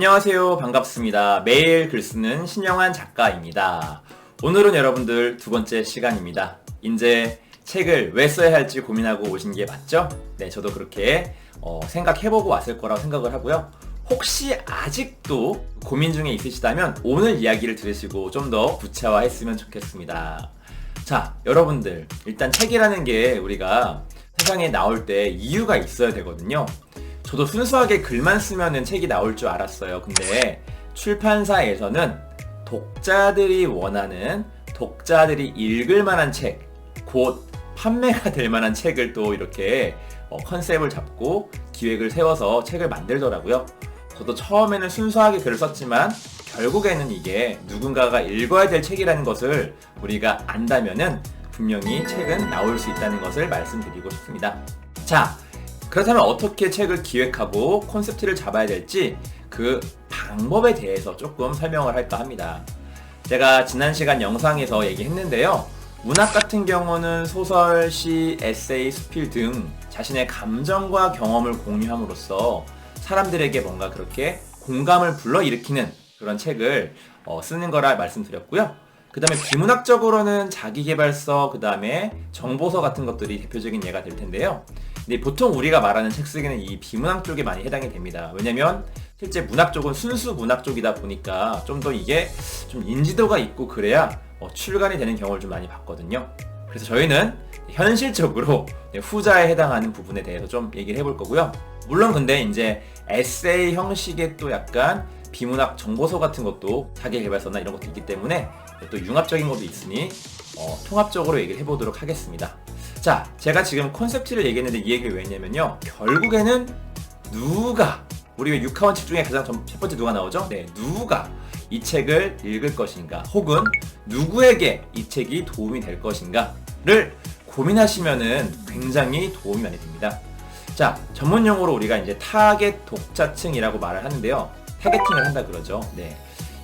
안녕하세요. 반갑습니다. 매일 글 쓰는 신영환 작가입니다. 오늘은 여러분들 두 번째 시간입니다. 이제 책을 왜 써야 할지 고민하고 오신 게 맞죠? 네, 저도 그렇게 어, 생각해보고 왔을 거라고 생각을 하고요. 혹시 아직도 고민 중에 있으시다면 오늘 이야기를 들으시고 좀 더 구체화했으면 좋겠습니다. 자, 여러분들, 일단 책이라는 게 우리가 세상에 나올 때 이유가 있어야 되거든요. 저도 순수하게 글만 쓰면은 책이 나올 줄 알았어요. 근데 출판사에서는 독자들이 원하는 독자들이 읽을 만한 책, 곧 판매가 될 만한 책을 또 이렇게 어, 컨셉을 잡고 기획을 세워서 책을 만들더라고요. 저도 처음에는 순수하게 글을 썼지만 결국에는 이게 누군가가 읽어야 될 책이라는 것을 우리가 안다면은 분명히 책은 나올 수 있다는 것을 말씀드리고 싶습니다. 자, 그렇다면 어떻게 책을 기획하고 콘셉트를 잡아야 될지 그 방법에 대해서 조금 설명을 할까 합니다. 제가 지난 시간 영상에서 얘기했는데요. 문학 같은 경우는 소설, 시, 에세이, 수필 등 자신의 감정과 경험을 공유함으로써 사람들에게 뭔가 그렇게 공감을 불러일으키는 그런 책을 어, 쓰는 거라 말씀드렸고요. 그 다음에 비문학적으로는 자기개발서, 그 다음에 정보서 같은 것들이 대표적인 예가 될 텐데요. 근데 보통 우리가 말하는 책 쓰기는 이 비문학 쪽에 많이 해당이 됩니다. 왜냐면 실제 문학 쪽은 순수 문학 쪽이다 보니까 좀 더 이게 좀 인지도가 있고 그래야 어, 출간이 되는 경우를 좀 많이 봤거든요. 그래서 저희는 현실적으로 후자에 해당하는 부분에 대해서 좀 얘기를 해볼 거고요. 물론 근데 이제 에세이 형식의 또 약간 비문학 정보서 같은 것도 자기개발서나 이런 것도 있기 때문에 또 융합적인 것도 있으니 어, 통합적으로 얘기를 해보도록 하겠습니다. 자, 제가 지금 콘셉트를 얘기했는데 이 얘기를 왜 했냐면요. 결국에는 누가 우리 왜 육하원 책 중에 가장 첫 번째 누가 나오죠? 네, 누가 이 책을 읽을 것인가, 혹은 누구에게 이 책이 도움이 될 것인가를 고민하시면은 굉장히 도움이 많이 됩니다. 자, 전문 용어로 우리가 이제 타겟 독자층이라고 말을 하는데요. 타겟팅을 한다 그러죠. 네.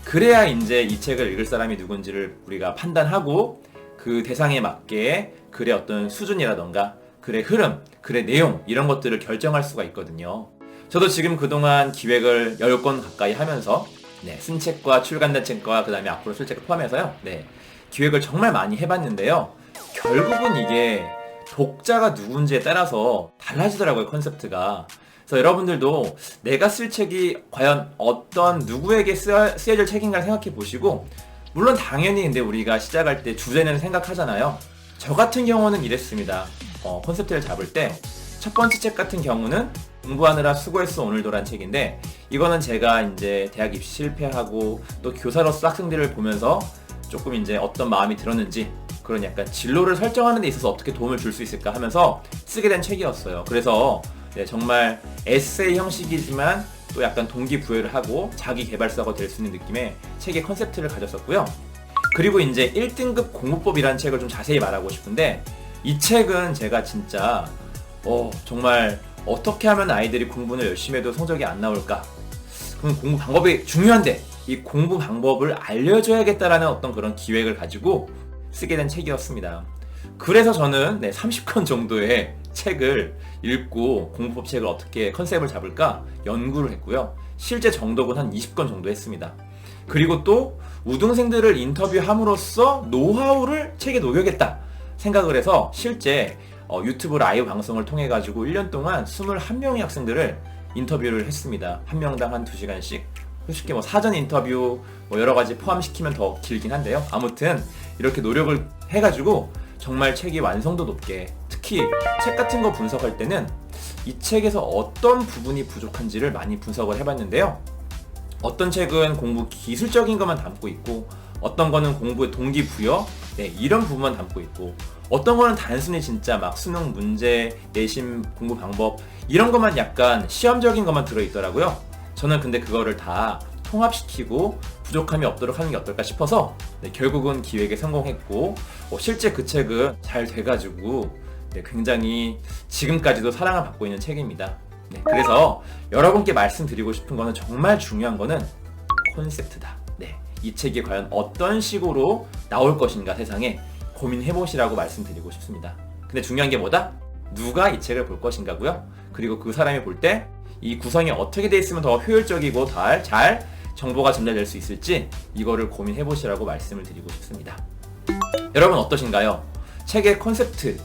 그래야 이제 이 책을 읽을 사람이 누군지를 우리가 판단하고 그 대상에 맞게 글의 어떤 수준이라던가 글의 흐름, 글의 내용 이런 것들을 결정할 수가 있거든요. 저도 지금 그동안 기획을 10권 가까이 하면서 네, 쓴 책과 출간된 책과 그 다음에 앞으로 쓸 책을 포함해서요. 네, 기획을 정말 많이 해 봤는데요. 결국은 이게 독자가 누군지에 따라서 달라지더라고요, 컨셉트가. 그래서 여러분들도 내가 쓸 책이 과연 어떤 누구에게 쓰여, 쓰여질 책인가 생각해 보시고 물론 당연히 근데 우리가 시작할 때 주제는 생각하잖아요. 저 같은 경우는 이랬습니다. 어, 콘셉트를 잡을 때 첫 번째 책 같은 경우는 공부하느라 수고했어 오늘도란 책인데 이거는 제가 이제 대학 입시 실패하고 또 교사로서 학생들을 보면서 조금 이제 어떤 마음이 들었는지 그런 약간 진로를 설정하는 데 있어서 어떻게 도움을 줄 수 있을까 하면서 쓰게 된 책이었어요. 그래서 네, 정말 에세이 형식이지만 또 약간 동기부여를 하고 자기 개발서가 될 수 있는 느낌의 책의 컨셉트를 가졌었고요. 그리고 이제 1등급 공부법이라는 책을 좀 자세히 말하고 싶은데 이 책은 제가 진짜 어, 정말 어떻게 하면 아이들이 공부를 열심히 해도 성적이 안 나올까? 그럼 공부 방법이 중요한데 이 공부 방법을 알려줘야겠다라는 어떤 그런 기획을 가지고 쓰게 된 책이었습니다. 그래서 저는 네, 30권 정도의 책을 읽고 공부법 책을 어떻게 컨셉을 잡을까 연구를 했고요. 실제 정독은 한 20권 정도 했습니다. 그리고 또 우등생들을 인터뷰함으로써 노하우를 책에 녹여겠다 생각을 해서 실제 어, 유튜브 라이브 방송을 통해 가지고 1년 동안 21명의 학생들을 인터뷰를 했습니다. 한 명당 한 2시간씩. 솔직히 뭐 사전 인터뷰 뭐 여러 가지 포함시키면 더 길긴 한데요. 아무튼 이렇게 노력을 해가지고 정말 책이 완성도 높게 특히 책 같은 거 분석할 때는 이 책에서 어떤 부분이 부족한지를 많이 분석을 해봤는데요. 어떤 책은 공부 기술적인 것만 담고 있고 어떤 거는 공부의 동기부여 네, 이런 부분만 담고 있고 어떤 거는 단순히 진짜 막 수능 문제, 내신 공부 방법 이런 것만 약간 시험적인 것만 들어있더라고요. 저는 근데 그거를 다 통합시키고 부족함이 없도록 하는 게 어떨까 싶어서 네, 결국은 기획에 성공했고 어, 실제 그 책은 잘 돼가지고 네, 굉장히 지금까지도 사랑을 받고 있는 책입니다. 네, 그래서 여러분께 말씀드리고 싶은 거는 정말 중요한 거는 콘셉트다. 네, 이 책이 과연 어떤 식으로 나올 것인가 세상에 고민해 보시라고 말씀드리고 싶습니다. 근데 중요한 게 뭐다? 누가 이 책을 볼 것인가고요. 그리고 그 사람이 볼 때 이 구성이 어떻게 돼 있으면 더 효율적이고 잘, 잘 정보가 전달될 수 있을지 이거를 고민해 보시라고 말씀을 드리고 싶습니다. 여러분 어떠신가요? 책의 콘셉트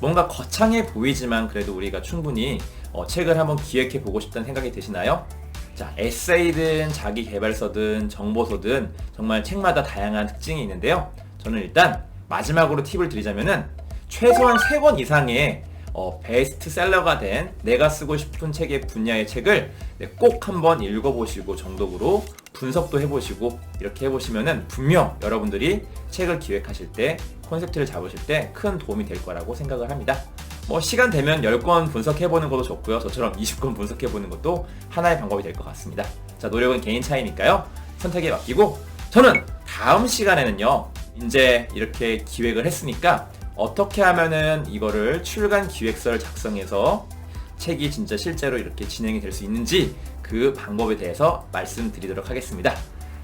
뭔가 거창해 보이지만 그래도 우리가 충분히 어, 책을 한번 기획해 보고 싶다는 생각이 드시나요? 자, 에세이든 자기 개발서든 정보서든 정말 책마다 다양한 특징이 있는데요. 저는 일단 마지막으로 팁을 드리자면은 최소한 3권 이상의 어, 베스트셀러가 된 내가 쓰고 싶은 책의 분야의 책을 네, 꼭 한번 읽어보시고 정독으로 분석도 해보시고 이렇게 해보시면은 분명 여러분들이 책을 기획하실 때 콘셉트를 잡으실 때 큰 도움이 될 거라고 생각을 합니다. 뭐 시간 되면 10권 분석해보는 것도 좋고요. 저처럼 20권 분석해보는 것도 하나의 방법이 될 것 같습니다. 자, 노력은 개인 차이니까요. 선택에 맡기고 저는 다음 시간에는요. 이제 이렇게 기획을 했으니까 어떻게 하면은 이거를 출간 기획서를 작성해서 책이 진짜 실제로 이렇게 진행이 될 수 있는지 그 방법에 대해서 말씀드리도록 하겠습니다.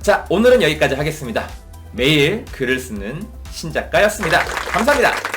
자, 오늘은 여기까지 하겠습니다. 매일 글을 쓰는 신작가였습니다. 감사합니다.